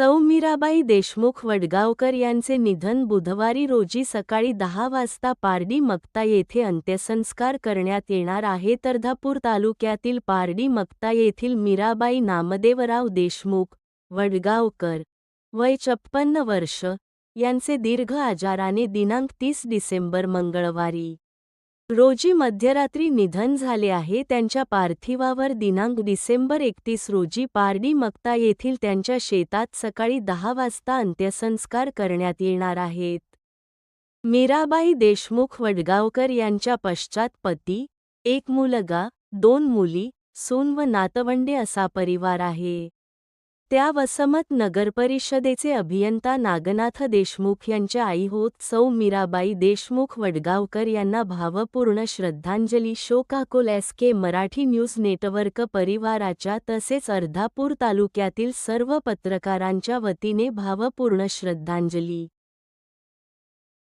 सौ मीराबाई देशमुख वडगावकर यांचे निधन बुधवारी रोजी सकाळी दहा वाजता पारडी मक्ता येथे अंत्यसंस्कार करण्यात येणार आहे. तर धापूर तालुक्यातील पारडी मक्ता येथील मीराबाई नामदेवराव देशमुख वडगावकर वय छप्पन्न वर्ष यांचे दीर्घ आजाराने दिनांक तीस डिसेंबर मंगळवारी रोजी मध्यरात्री निधन झाले आहे त्यांच्या पार्थिवावर दिनांक डिसेंबर एकतीस रोजी पारडी मक्ता येथील त्यांच्या शेतात सकाळी दहा वाजता अंत्यसंस्कार करण्यात येणार आहेत. मीराबाई देशमुख वडगावकर यांच्या पश्चात पती एक मुलगा दोन मुली सून व नातवंडे असा परिवार आहे. त्या वसमत नगरपरिषदेचे अभियंता नागनाथ देशमुख यांच्या आई होत सौ मीराबाई देशमुख वडगावकर यांना भावपूर्ण श्रद्धांजली. शोकाकुल S K Marathi news network परिवाराच्या तसेच अर्धापूर तालुक्यातील सर्व पत्रकारांच्या वतीने भावपूर्ण श्रद्धांजली.